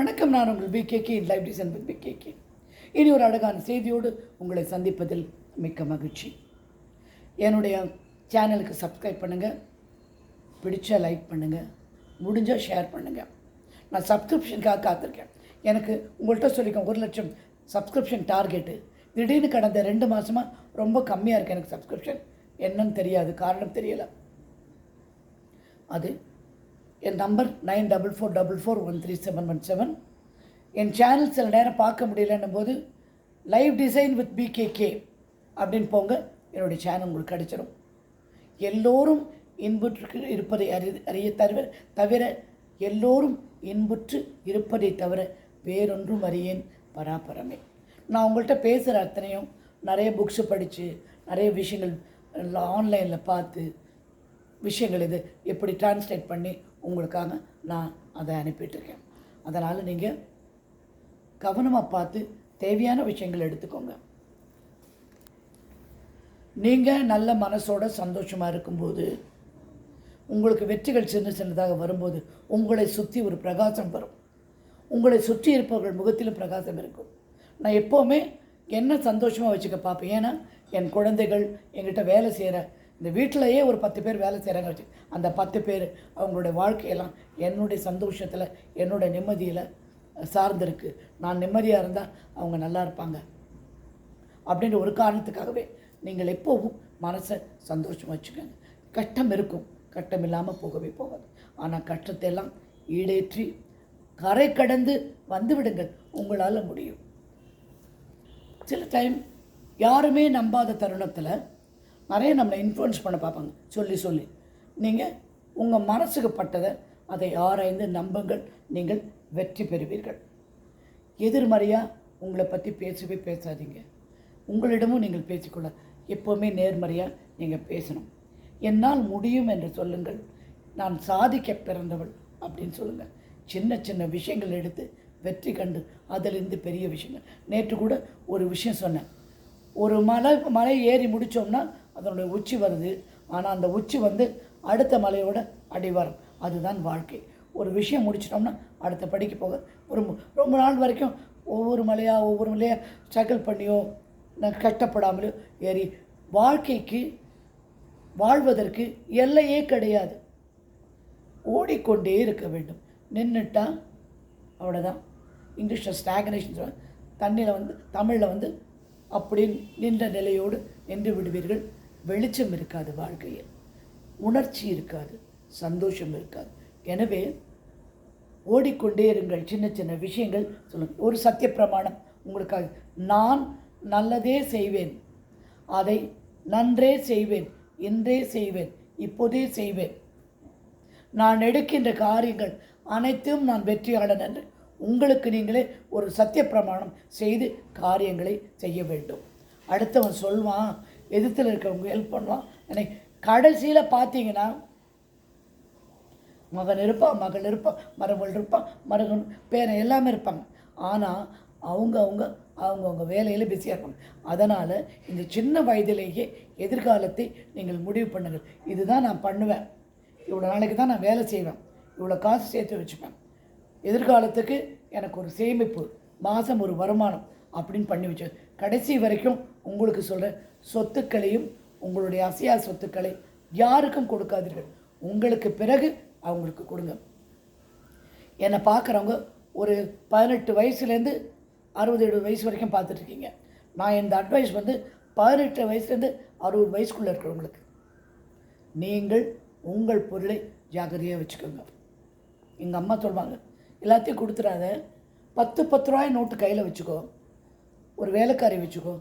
வணக்கம் நான் உங்கள் PKK K live design with K இனி ஒரு அழகான செய்தியோடு உங்களை சந்திப்பதில் மிக்க மகிழ்ச்சி. என்னுடைய சேனலுக்கு சப்ஸ்கிரைப் பண்ணுங்கள் பிடிச்சா லைக் பண்ணுங்கள் முடிஞ்சால் ஷேர் பண்ணுங்கள் நான் சப்ஸ்கிரிப்ஷனுக்காக காத்திருக்கேன். எனக்கு உங்கள்கிட்ட சொல்லியிருக்கேன் ஒரு லட்சம் சப்ஸ்கிரிப்ஷன் டார்கெட்டு திடீர்னு கடந்த ரெண்டு மாதமாக ரொம்ப கம்மியாக இருக்குது எனக்கு சப்ஸ்கிரிப்ஷன் என்னன்னு தெரியாது காரணம் தெரியலை. அது என் number nine double four double four one three seven one seven. என் சேனல் சில நேரம் பார்க்க முடியலன்னும் போது லைவ் டிசைன் வித் பிகேகே அப்படின்னு போங்க என்னுடைய சேனல் உங்களுக்கு கிடச்சிரும். எல்லோரும் இன்புற்று இருப்பதை அறி அறிய தவிர தவிர எல்லோரும் இன்புற்று இருப்பதை தவிர வேறொன்றும் அறியேன் பராபரமே. நான் உங்கள்கிட்ட பேசுகிற அத்தனையும் நிறைய புக்ஸு படித்து நிறைய விஷயங்கள் ஆன்லைனில் பார்த்து விஷயங்கள் இது. எப்படி டிரான்ஸ்லேட் பண்ணி உங்களுக்காக நான் அதை அனுப்பிட்டுருக்கேன். அதனால் நீங்கள் கவனமாக பார்த்து தேவையான விஷயங்கள் எடுத்துக்கோங்க. நீங்கள் நல்ல மனசோட சந்தோஷமாக இருக்கும்போது உங்களுக்கு வெற்றிகள் சின்ன சின்னதாக வரும்போது உங்களை சுற்றி ஒரு பிரகாசம் வரும். உங்களை சுற்றி இருப்பவர்கள் முகத்திலும் பிரகாசம் இருக்கும். நான் எப்போவுமே என்ன சந்தோஷமாக வச்சுக்க பார்ப்பேன்? ஏன்னா என் குழந்தைகள் எங்கிட்ட வேலை செய்கிற இந்த வீட்டிலையே ஒரு பத்து பேர் வேலை செய்கிறாங்க வச்சு அந்த பத்து பேர் அவங்களுடைய வாழ்க்கையெல்லாம் என்னுடைய சந்தோஷத்தில் என்னுடைய நிம்மதியில் சார்ந்திருக்கு. நான் நிம்மதியாக இருந்தால் அவங்க நல்லா இருப்பாங்க. அப்படின்ற ஒரு காரணத்துக்காகவே நீங்கள் எப்போவும் மனசை சந்தோஷமாக வச்சுக்கோங்க. கஷ்டம் இருக்கும். கட்டம் இல்லாமல் போகவே போகாது. ஆனால் கஷ்டத்தை எல்லாம் ஈடேற்றி கரை கடந்து வந்து விடுங்கள். உங்களால் முடியும். சில டைம் யாருமே நம்பாத தருணத்தில் நிறைய நம்மளை இன்ஃப்ளூயன்ஸ் பண்ண பார்ப்பாங்க. சொல்லி சொல்லி. நீங்கள் உங்கள் மனசுக்கு பட்டதை அதை ஆராய்ந்து நம்புங்கள். நீங்கள் வெற்றி பெறுவீர்கள். எதிர்மறையாக உங்களை பற்றி பேசவே பேசாதீங்க. உங்களிடமும் நீங்கள் பேசிக்கொள்ள. எப்போவுமே நேர்மறையாக நீங்கள் பேசணும். என்னால் முடியும் என்று சொல்லுங்கள். நான் சாதிக்க பிறந்தவள் அப்படின்னு சொல்லுங்கள் சின்ன சின்ன விஷயங்கள் எடுத்து வெற்றி கண்டு அதிலிருந்து பெரிய விஷயங்கள். நேற்று கூட ஒரு விஷயம் சொன்னேன். ஒரு மலை மலை ஏறி முடித்தோம்னா அதனுடைய உச்சி வருது. ஆனால் அந்த உச்சி வந்து அடுத்த மலையோட அடிவாரம். அதுதான் வாழ்க்கை. ஒரு விஷயம் முடிச்சிட்டோம்னா அடுத்த படிக்க போக ஒரு ரொம்ப நாள் வரைக்கும் ஒவ்வொரு மலையாக ஒவ்வொரு மலையாக ஸ்ட்ரகிள் பண்ணியோ கஷ்டப்படாமலோ ஏறி வாழ்க்கைக்கு வாழ்வதற்கு எல்லையே கிடையாது. ஓடிக்கொண்டே இருக்க வேண்டும். நின்றுட்டா அவ்வளோதான் இங்கிலீஷில் ஸ்டாக்னேஷன் சொல்லுவாங்க. தண்ணியில் வந்து தமிழில் வந்து அப்படி நின்ற நிலையோடு நின்று விடுவீர்கள். வெளிச்சம் இருக்காது வாழ்க்கையில். உணர்ச்சி இருக்காது சந்தோஷம் இருக்காது. எனவே ஓடிக்கொண்டே இருங்கள் சின்ன சின்ன விஷயங்கள் சொல்லுங்கள் ஒரு சத்திய பிரமாணம் உங்களுக்காக. நான் நல்லதே செய்வேன். அதை நன்றே செய்வேன் இன்றே செய்வேன் இப்போதே செய்வேன். நான் எடுக்கின்ற காரியங்கள் அனைத்தும் நான் வெற்றியாளன் என்று உங்களுக்கு நீங்களே ஒரு சத்திய பிரமாணம் செய்து காரியங்களை செய்ய வேண்டும். அடுத்தவன் சொல்வான் எதிர்த்தில் இருக்கிறவங்க ஹெல்ப் பண்ணுவான் எனக்கு கடைசியில் பார்த்தீங்கன்னா மகன் இருப்பான் மகள் இருப்பான் மருமகள் இருப்பான் மருகன் பேரன் எல்லாமே இருப்பாங்க. ஆனால் அவங்க அவங்க அவங்கவுங்க வேலையில் பிஸியாக இருப்பாங்க அதனால் இந்த சின்ன வயதிலேயே எதிர்காலத்தை நீங்கள் முடிவு பண்ணுங்கள். இதுதான் நான் பண்ணுவேன். இவ்வளோ நாளைக்கு தான் நான் வேலை செய்வேன். இவ்வளோ காசு சேர்த்து வச்சுப்பேன். எதிர்காலத்துக்கு எனக்கு ஒரு சேமிப்பு மாதம் ஒரு வருமானம் அப்படின்னு பண்ணி வச்சு கடைசி வரைக்கும் உங்களுக்கு சொல்கிற சொத்துக்களையும் உங்களுடைய அசையா சொத்துக்களை யாருக்கும் கொடுக்காதீர்கள். உங்களுக்கு பிறகு அவங்களுக்கு கொடுங்க. என்னை பார்க்குறவங்க ஒரு பதினெட்டு வயசுலேருந்து அறுபது எழுபது வயசு வரைக்கும் பார்த்துட்ருக்கீங்க. நான் இந்த அட்வைஸ் வந்து பதினெட்டு வயசுலேருந்து அறுபது வயசுக்குள்ளே இருக்கிறவங்களுக்கு. நீங்கள் உங்கள் பொருளை ஜாக்கிரதையாக வச்சுக்கோங்க. எங்கள் அம்மா சொல்லுவாங்க எல்லாத்தையும் கொடுத்துடாத பத்து பத்து ரூபாய் நோட்டு கையில் வச்சுக்கோ. ஒரு வேலைக்காரி வச்சுக்கோ.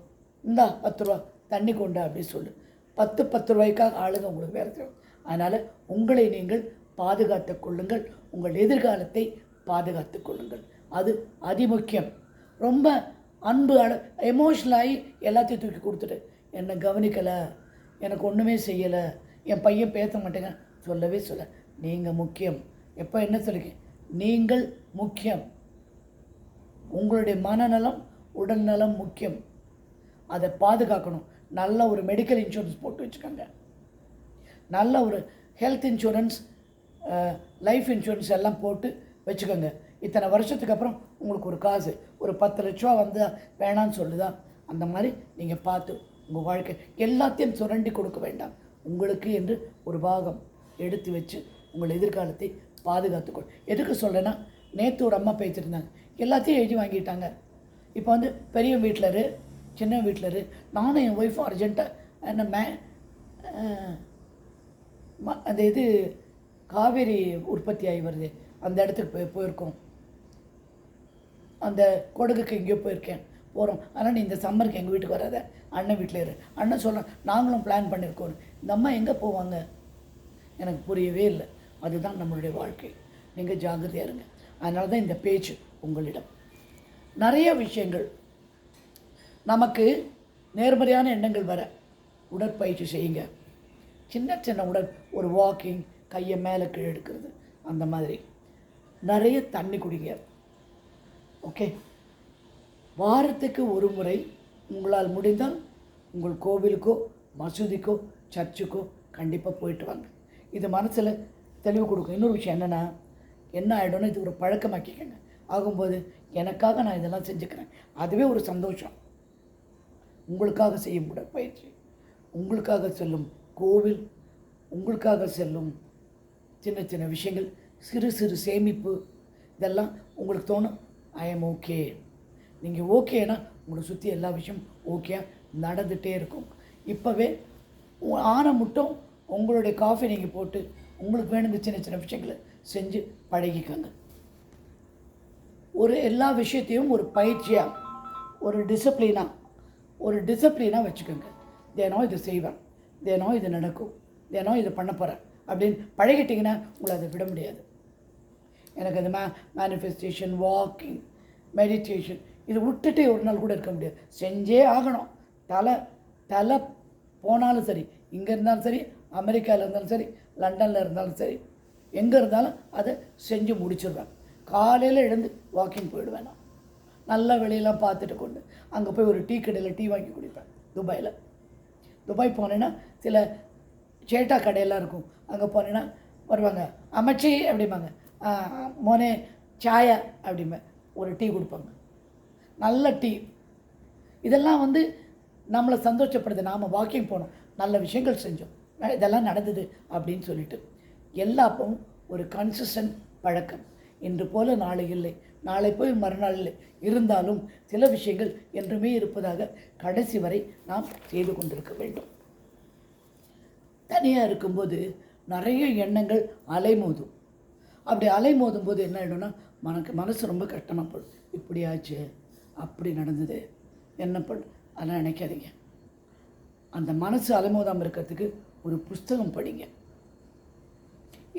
இந்தா பத்து ரூபா. தண்ணி கொண்டா அப்படின்னு சொல்லு. பத்து பத்து ரூபாய்க்காக ஆளுங்க உங்களுக்கு வேலை செய்யும் அதனால் உங்களை நீங்கள் பாதுகாத்து கொள்ளுங்கள். உங்கள் எதிர்காலத்தை பாதுகாத்து கொள்ளுங்கள். அது அதிமுக்கியம். ரொம்ப அன்பு அட எமோஷனல் ஆகி எல்லாத்தையும் தூக்கி கொடுத்துட்டு என்னை கவனிக்கலை. எனக்கு ஒன்றுமே செய்யலை. என் பையன் பேச மாட்டேங்க சொல்லவே சொல்ல. நீங்கள் முக்கியம். எப்போ என்ன சொல்லிக்க? நீங்கள் முக்கியம். உங்களுடைய மனநலம் உடல்நலம் முக்கியம். அதை பாதுகாக்கணும். நல்ல ஒரு மெடிக்கல் இன்சூரன்ஸ் போட்டு வச்சுக்கோங்க. நல்ல ஒரு ஹெல்த் இன்சூரன்ஸ் லைஃப் இன்சூரன்ஸ் எல்லாம் போட்டு வச்சுக்கோங்க. இத்தனை வருஷத்துக்கு அப்புறம் உங்களுக்கு ஒரு காசு. ஒரு பத்து லட்ச வந்து வேணான்னு சொல்லுதா? அந்த மாதிரி நீங்கள் பார்த்து உங்கள் வாழ்க்கை எல்லாத்தையும் சுரண்டி கொடுக்க வேண்டாம். உங்களுக்கு என்று ஒரு பாகம் எடுத்து வச்சு உங்கள் எதிர்காலத்தை பாதுகாத்துக்கொள். எதுக்கு சொல்கிறேன்னா நேற்று ஒரு அம்மா பேசியிருந்தாங்க எல்லாத்தையும் எழுதி வாங்கிட்டாங்க. இப்போ வந்து பெரிய வீட்டில் இரு. சின்ன வீட்டில் இரு. நானும் என் ஒய்ஃபும் அர்ஜென்ட்டாக என்ன மே அந்த இது காவேரி உற்பத்தி ஆகி வருது. அந்த இடத்துக்கு போய் போயிருக்கோம். அந்த கொடுகுக்கு எங்கேயோ போயிருக்கேன். போகிறோம் ஆனால் நீ இந்த சம்மருக்கு எங்கள் வீட்டுக்கு வராத. அண்ணன் வீட்டில் இரு. அண்ணன் சொல்ல நாங்களும் பிளான் பண்ணியிருக்கோம் இந்த அம்மா எங்கே போவாங்க? எனக்கு புரியவே இல்லை. அதுதான் நம்மளுடைய வாழ்க்கை. நீங்கள் ஜாகிரதையாக இருங்க. அதனால தான் இந்த பேச்சு உங்களிடம். நிறைய விஷயங்கள் நமக்கு நேர்மறையான எண்ணங்கள் வர உடற்பயிற்சி செய்யுங்க. சின்ன சின்ன உடல் ஒரு வாக்கிங் கையை மேலே கீழே எடுக்கிறது அந்த மாதிரி. நிறைய தண்ணி குடிங்க. ஓகே வாரத்துக்கு ஒரு முறை உங்களால் முடிந்தால் உங்கள் கோவிலுக்கோ மசூதிக்கோ சர்ச்சுக்கோ கண்டிப்பாக போயிட்டு வாங்க. இது மனசில் தெளிவு கொடுக்கும். இன்னொரு விஷயம் என்னென்னா என்ன ஆகிடும்னா இது ஒரு பழக்கமாக்கிக்கங்க. ஆகும்போது எனக்காக நான் இதெல்லாம் செஞ்சுக்கிறேன். அதுவே ஒரு சந்தோஷம். உங்களுக்காக செய்யும் உடற்பயிற்சி. உங்களுக்காக செல்லும் கோவில். உங்களுக்காக செல்லும் சின்ன சின்ன விஷயங்கள். சிறு சிறு சேமிப்பு. இதெல்லாம் உங்களுக்கு தோணும். ஐ எம் ஓகே நீங்கள் ஓகேனா உங்களை சுற்றி எல்லா விஷயம் ஓகே நடந்துகிட்டே இருக்கும். இப்போவே ஆன மட்டும் உங்களுடைய காஃபி நீங்கள் போட்டு உங்களுக்கு வேணுங்க சின்ன சின்ன விஷயங்களை செஞ்சு பழகிக்கோங்க. ஒரு எல்லா விஷயத்தையும் ஒரு பயிற்சியாக ஒரு டிசிப்ளினாக ஒரு டிசிப்ளினாக வச்சுக்கோங்க. தினம் இது செய்வேன். தினம் இது நடக்கும். தினம் இது பண்ண போகிறேன் அப்படின்னு பழகிட்டிங்கன்னா உங்களை அதை விட முடியாது. எனக்கு அது மே மேனிஃபெஸ்டேஷன் வாக்கிங் மெடிடேஷன் இது விட்டுட்டு ஒரு நாள் கூட இருக்க முடியாது. செஞ்சே ஆகணும். தலை தலை போனாலும் சரி இங்கே இருந்தாலும் சரி அமெரிக்காவில் இருந்தாலும் சரி லண்டனில் இருந்தாலும் சரி எங்கே இருந்தாலும் அதை செஞ்சு முடிச்சிடுவேன் காலையில் எழுந்து வாக்கிங் போயிடுவேன் நான். நல்ல வெளியெல்லாம் பார்த்துட்டு கொண்டு அங்கே போய் ஒரு டீ கடையில் டீ வாங்கி குடிப்பேன் துபாயில். துபாய் போனேன்னா சில சேட்டா கடையெல்லாம் இருக்கும். அங்கே போனேன்னா வருவாங்க அமைச்சி அப்படிம்பாங்க. மோனே சாயா அப்படிம்பேன் ஒரு டீ கொடுப்பாங்க. நல்ல டீ. இதெல்லாம் வந்து நம்மளை சந்தோஷப்படுது நாம் வாக்கிங் போனோம் நல்ல விஷயங்கள் செஞ்சோம். ந- இதெல்லாம் நடந்தது அப்படின்னு சொல்லிட்டு. எல்லாப்பும் ஒரு கன்சிஸ்டன்ட் பழக்கம். இன்று போல நாளை இல்லை. நாளை போய் மறுநாள் இருந்தாலும் சில விஷயங்கள் என்றுமே இருப்பதாக கடைசி வரை நாம் செய்து கொண்டிருக்க வேண்டும். தனியாக இருக்கும்போது நிறைய எண்ணங்கள் அலைமோதும். அப்படி அலைமோதும் போது என்ன ஆகிடும்னா மனக்கு மனசு ரொம்ப கஷ்டமாக போடும் இப்படி ஆச்சு அப்படி நடந்தது என்ன பண்ண அதெல்லாம் நினைக்காதீங்க. அந்த மனசு அலைமோதாமல் இருக்கிறதுக்கு ஒரு புஸ்தகம் படிங்க.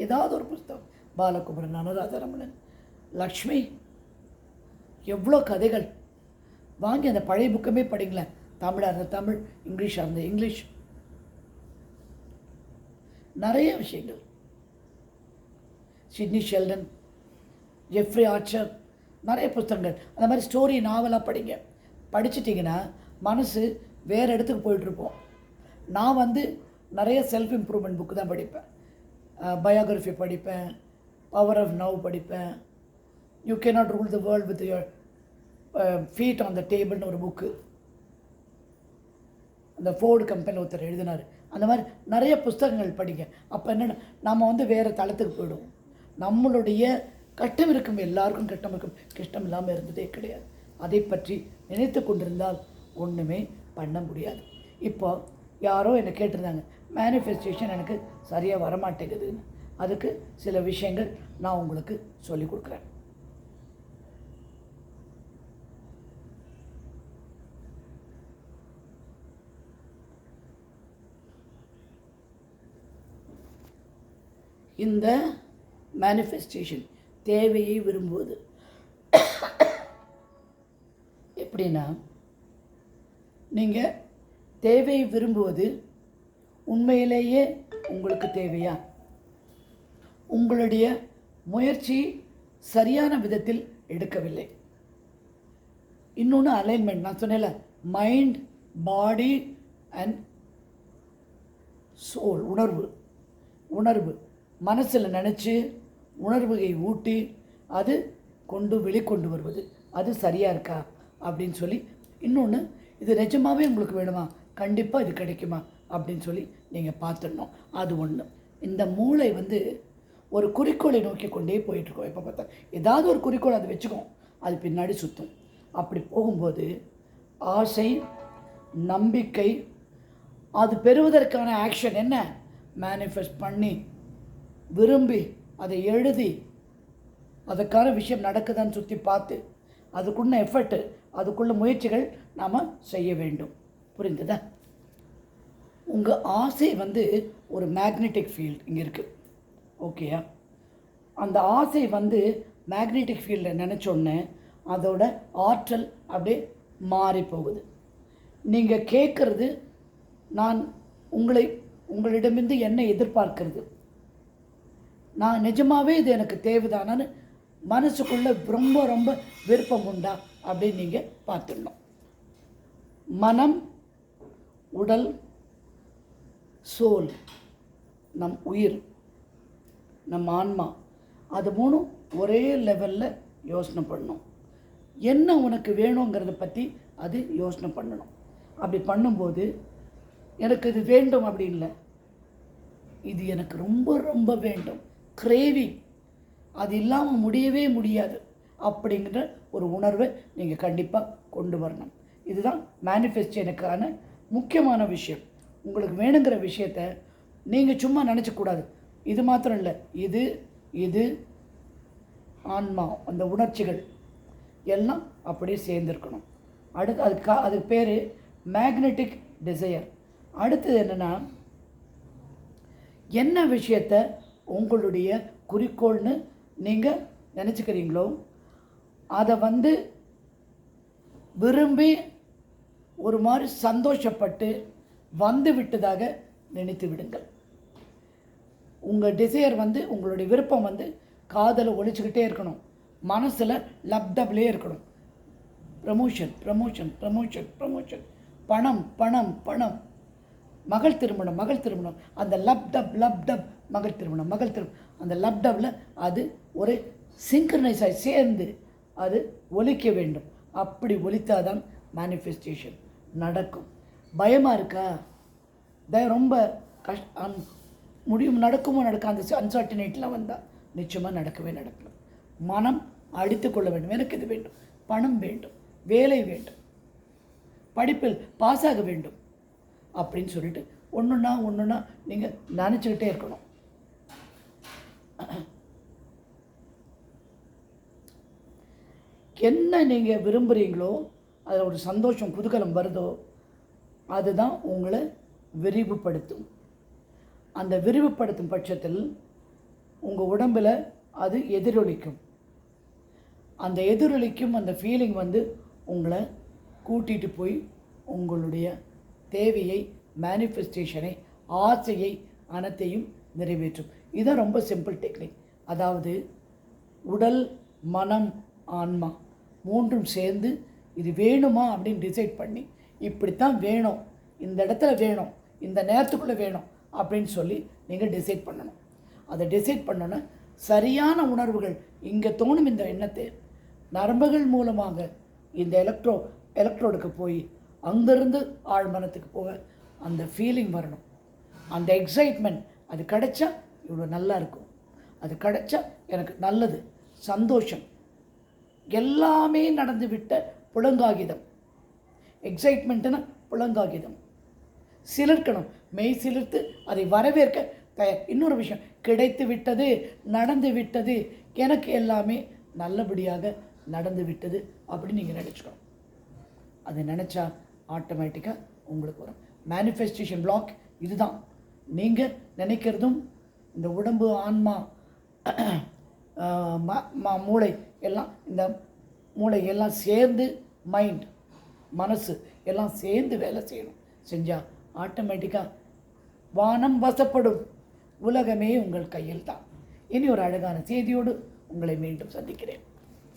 ஏதாவது ஒரு புஸ்தகம். பாலகுமரன் அனுராதரமணன் லக்ஷ்மி எவ்வளோ கதைகள்? வாங்கி அந்த பழைய புக்கமே படிங்களேன். தமிழாக இருந்த தமிழ் இங்கிலீஷாக இருந்த இங்கிலீஷ். நிறைய விஷயங்கள். சிட்னி ஷெல்டன் ஜெஃப்ரி ஆர்ச்சர் நிறைய புத்தகங்கள். அந்த மாதிரி ஸ்டோரி நாவலாக படிங்க. படிச்சிட்டிங்கன்னா மனசு வேறு இடத்துக்கு போயிட்டுருப்போம் நான் வந்து நிறைய செல்ஃப் இம்ப்ரூவ்மெண்ட் புக்கு தான் படிப்பேன். பயோகிராஃபி படிப்பேன். பவர் ஆஃப் நவ் படிப்பேன். You can not rule the world with your feet on the டேபிள்னு ஒரு புக்கு அந்த ஃபோர்டு கம்பெனி ஒருத்தர் எழுதினார். அந்த மாதிரி நிறைய புஸ்தகங்கள் படிங்க. அப்போ என்னென்ன நம்ம வந்து வேறு தளத்துக்கு போயிடுவோம். நம்மளுடைய கஷ்டம் இருக்கும் எல்லாருக்கும் கஷ்டம் இருக்கும். கஷ்டம் இல்லாமல் இருந்ததே கிடையாது. அதை பற்றி நினைத்து கொண்டிருந்தால் ஒன்றுமே பண்ண முடியாது. இப்போ யாரோ என்னை கேட்டிருந்தாங்க மேனிஃபெஸ்டேஷன் எனக்கு சரியாக வரமாட்டேங்குதுன்னு. அதுக்கு சில விஷயங்கள் நான் உங்களுக்கு சொல்லிக் கொடுக்குறேன். இந்த மேனிஃபெஸ்டேஷன் தேவையை விரும்புவது. எப்படின்னா நீங்கள் தேவையை விரும்புவது உண்மையிலேயே உங்களுக்கு தேவையா? உங்களுடைய முயற்சி சரியான விதத்தில் எடுக்கவில்லை. இன்னொன்று அலைன்மெண்ட் நான் சொன்னேன்ல மைண்ட் பாடி அண்ட் சோல் உணர்வு. உணர்வு. மனசில் நினச்சி உணர்வுகளை ஊட்டி அது கொண்டு வெளிக்கொண்டு வருவது. அது சரியாக இருக்கா? அப்படின்னு சொல்லி இன்னொன்று இது நிஜமாவே உங்களுக்கு வேணுமா? கண்டிப்பாக இது கிடைக்குமா? அப்படின்னு சொல்லி நீங்கள் பார்த்துடணும். அது ஒன்று இந்த மூளை வந்து ஒரு குறிக்கோளை நோக்கி கொண்டே போயிட்டுருக்கோம். எப்போ பார்த்தா? ஏதாவது ஒரு குறிக்கோள் அதை வச்சுக்கும். அது பின்னாடி சுற்றும் அப்படி போகும்போது ஆசை நம்பிக்கை அது பெறுவதற்கான ஆக்ஷன் என்ன? மேனிஃபெஸ்ட் பண்ணி விரும்பி அதை எழுதி அதுக்கான விஷயம் நடக்குதான்னு சுற்றி பார்த்து அதுக்குள்ள எஃபர்ட்டு அதுக்குள்ள முயற்சிகள் நாம் செய்ய வேண்டும். புரிந்ததா? உங்கள் ஆசை வந்து ஒரு மேக்னெட்டிக் ஃபீல்டு இங்கே இருக்குது ஓகேயா அந்த ஆசை வந்து மேக்னெட்டிக் ஃபீல்டில் நினச்சோன்னே அதோட ஆற்றல் அப்படியே மாறி போகுது. நீங்கள் கேட்குறது நான் உங்களை உங்களிடமிருந்து என்ன எதிர்பார்க்கிறது. நான் நிஜமாகவே இது எனக்கு தேவைதானான்னு மனசுக்குள்ளே ரொம்ப ரொம்ப விருப்பம் உண்டா அப்படின்னு நீங்கள் பார்த்துடணும். மனம் உடல் சோல் நம் உயிர் நம் ஆன்மா அது மூணும் ஒரே லெவலில் யோசனை பண்ணணும். என்ன உனக்கு வேணுங்கிறத பற்றி அது யோசனை பண்ணணும். அப்படி பண்ணும்போது எனக்கு இது வேண்டும் அப்படி இல்லை. இது எனக்கு ரொம்ப ரொம்ப வேண்டும். கிரேவிங் அது இல்லாமல் முடியவே முடியாது. அப்படிங்கிற ஒரு உணர்வை நீங்கள் கண்டிப்பாக கொண்டு வரணும். இதுதான் மேனிஃபெஸ்டேனுக்கான முக்கியமான விஷயம். உங்களுக்கு வேணுங்கிற விஷயத்த நீங்கள் சும்மா நினச்சக்கூடாது இது மாத்திரம் இல்லை. இது இது ஆன்மா அந்த உணர்ச்சிகள் எல்லாம் அப்படியே சேர்ந்துருக்கணும். அடுத்து அதுக்கு அதுக்கு பேர் மேக்னெட்டிக் டிசையர் அடுத்தது என்னென்னா என்ன விஷயத்த உங்களுடைய குறிக்கோள்னு நீங்கள் நினச்சிக்கிறீங்களோ? அதை வந்து விரும்பி ஒரு மாதிரி சந்தோஷப்பட்டு வந்து விட்டதாக நினைத்து விடுங்கள். உங்கள் டிசையர் வந்து உங்களுடைய விருப்பம் வந்து காதலை ஒழிச்சுக்கிட்டே இருக்கணும். மனசில் லப்டப்லேயே இருக்கணும். ப்ரமோஷன் ப்ரமோஷன் ப்ரமோஷன் ப்ரமோஷன் பணம் பணம் பணம். மகள் திருமணம் மகள் திருமணம். அந்த லப்டப் லப்டப் மகள் திருமணம் மகள் திருமணம் அந்த லப்டப்பில் அது ஒரு சிங்க்ரனைஸ் ஆகி சேர்ந்து அது ஒலிக்க வேண்டும். அப்படி ஒலித்தாதான் மேனிஃபெஸ்டேஷன் நடக்கும். பயமாக இருக்கா? த ரொம்ப கஷ் முடியும் நடக்குமோ நடக்க அந்த அன்சர்டினேட்லாம் வந்தால் நிச்சயமாக நடக்கவே நடக்கணும். மனம் அடித்து கொள்ள வேண்டும். எனக்கு இது வேண்டும். பணம் வேண்டும். வேலை வேண்டும். படிப்பில் பாஸ் ஆக வேண்டும். அப்படின்னு சொல்லிட்டு ஒன்றுன்னா ஒன்றுன்னா நீங்கள் நினச்சிக்கிட்டே இருக்கணும். என்ன நீங்கள் விரும்புகிறீங்களோ அதில் ஒரு சந்தோஷம் குதூகலம் வருதோ அதுதான் உங்களை விரிவுபடுத்தும். அந்த விரிவுபடுத்தும் பட்சத்தில் உங்கள் உடம்பில் அது எதிரொலிக்கும். அந்த எதிரொலிக்கும் அந்த ஃபீலிங் வந்து உங்களை கூட்டிகிட்டு போய் உங்களுடைய தேவையை மேனிஃபெஸ்டேஷனை ஆசையை அனைத்தையும் நிறைவேற்றும். இதுதான் ரொம்ப சிம்பிள் டெக்னிக் அதாவது உடல் மனம் ஆன்மா. மூன்றும் சேர்ந்து இது வேணுமா அப்படின்னு டிசைட் பண்ணி இப்படித்தான் வேணும். இந்த இடத்துல வேணும். இந்த நேரத்துக்குள்ளே வேணும். அப்படின்னு சொல்லி நீங்கள் டிசைட் பண்ணணும். அதை டிசைட் பண்ணோன்னா சரியான உணர்வுகள் இங்கே தோணும் இந்த எண்ணத்தை. நரம்புகள் மூலமாக இந்த எலக்ட்ரோ எலக்ட்ரோடுக்கு போய் அங்கேருந்து ஆழ்மனத்துக்கு போக அந்த ஃபீலிங் வரணும். அந்த எக்ஸைட்மெண்ட் அது கிடைச்சா இவ்வளோ நல்லா இருக்கும். அது கிடைச்சா எனக்கு நல்லது. சந்தோஷம். எல்லாமே நடந்து விட்ட புலங்காகிதம். எக்ஸைட்மெண்ட்டுன்னா புலங்காகிதம். சிலிர்க்கணும். மெய் சிலிர்த்து அதை வரவேற்க தயார் இன்னொரு விஷயம். கிடைத்து விட்டது நடந்து விட்டது எனக்கு எல்லாமே நல்லபடியாக நடந்து விட்டது அப்படின்னு நீங்கள் நினச்சிக்கணும். அதை நினச்சா ஆட்டோமேட்டிக்காக உங்களுக்கு வரும். மேனிஃபெஸ்டேஷன் பிளாக் இதுதான். நீங்கள் நினைக்கிறதும் இந்த உடம்பு ஆன்மா மூளை எல்லாம் இந்த மூளை எல்லாம் சேர்ந்து மைண்ட் மனசு எல்லாம் சேர்ந்து வேலை செய்யணும். செஞ்சால் ஆட்டோமேட்டிக்காக வானம் வசப்படும். உலகமே உங்கள் கையில் தான் இனி ஒரு அழகான செய்தியோடு உங்களை மீண்டும் சந்திக்கிறேன்.